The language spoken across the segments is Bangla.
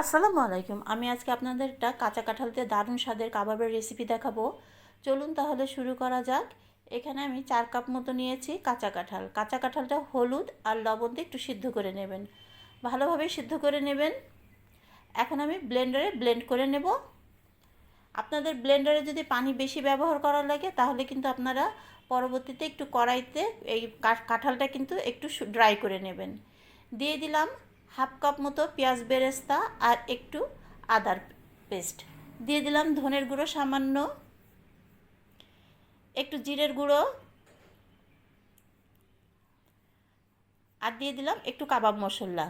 আসসালামু আলাইকুম। আমি আজকে আপনাদের একটা কাঁচা কাঁঠালতে দারুণ স্বাদের কাবাবের রেসিপি দেখাবো। চলুন তাহলে শুরু করা যাক। এখানে আমি চার কাপ মতো নিয়েছি কাঁচা কাঁঠাল। কাঁচা কাঁঠালটা হলুদ আর লবণ দিয়ে একটু সিদ্ধ করে নেবেন। ভালোভাবে সিদ্ধ করে নেবেন। এখন আমি ব্লেন্ডারে ব্লেন্ড করে নেব। আপনাদের ব্লেন্ডারে যদি পানি বেশি ব্যবহার করা লাগে, তাহলে কিন্তু আপনারা পরবর্তীতে একটু কড়াইতে এই কাঁঠালটা কিন্তু একটু ড্রাই করে নেবেন। দিয়ে দিলাম হাফ কাপ মতো পেঁয়াজ বেরেস্তা আর একটু আদার পেস্ট। দিয়ে দিলাম ধনের গুঁড়ো সামান্য। একটু জিরের গুঁড়ো। আর দিয়ে দিলাম একটু কাবাব মশলা।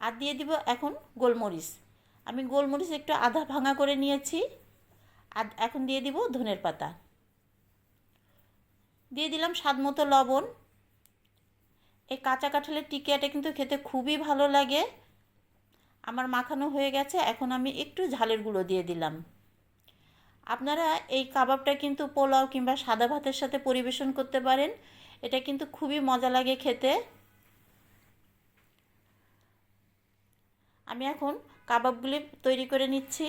আর দিয়ে দিব এখন গোলমরিচ। আমি গোলমরিচ একটু আধা ভাঙা করে নিয়েছি। আর এখন দিয়ে দিব ধনের পাতা। দিয়ে দিলাম স্বাদ মতো লবণ। এই কাঁচা কাঁঠালের টিকিয়াটা কিন্তু খেতে খুবই ভালো লাগে। আমার মাখানো হয়ে গেছে, এখন আমি একটু ঝালের গুঁড়ো দিয়ে দিলাম। আপনারা এই কাবাবটা কিন্তু পোলাও কিংবা সাদা ভাতের সাথে পরিবেশন করতে পারেন, এটা কিন্তু খুবই মজা লাগে খেতে। আমি এখন কাবাবগুলি তৈরি করে নিচ্ছি।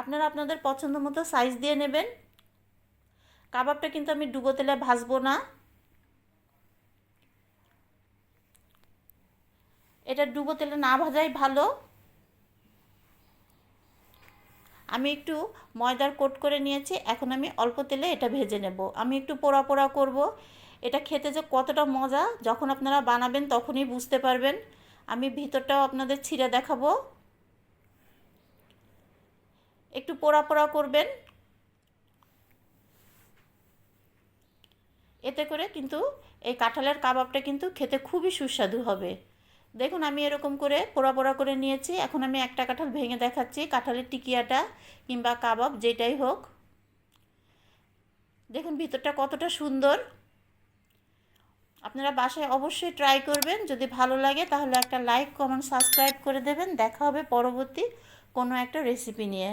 আপনারা আপনাদের পছন্দ মতো সাইজ দিয়ে নেবেন। কাবাবটা কিন্তু আমি ডুবো তেলে ভাজবো না। এটা ডুবো তেলে না ভাজাই ভালো। আমি একটু ময়দার কোট করে নিয়েছি, এখন আমি অল্প তেলে এটা ভেজে নেব। আমি একটু পোড়া পোড়া করব। এটা খেতে যে কতটা মজা, যখন আপনারা বানাবেন তখনই বুঝতে পারবেন। আমি ভিতরটাও আপনাদের ছিঁড়ে দেখাবো। একটু পোড়া পোড়া করবেন। এতে করে কিন্তু এই কাঁঠালের কাবাবটা কিন্তু খেতে খুবই সুস্বাদু হবে। দেখুন, আমি এরকম করে পোড়া পোড়া করে নিয়েছি। এখন আমি একটা কাঁঠাল ভেঙে দেখাচ্ছি। কাঁঠালের টিকিয়াটা কিংবা কাবাব, যেটাই হোক। দেখুন, ভিতরটা কতটা সুন্দর। আপনারা বাসায় অবশ্যই ট্রাই করবেন। যদি ভালো লাগে, তাহলে একটা লাইক কমেন্ট সাবস্ক্রাইব করে দেবেন। দেখা হবে পরবর্তী কোনো একটা রেসিপি নিয়ে।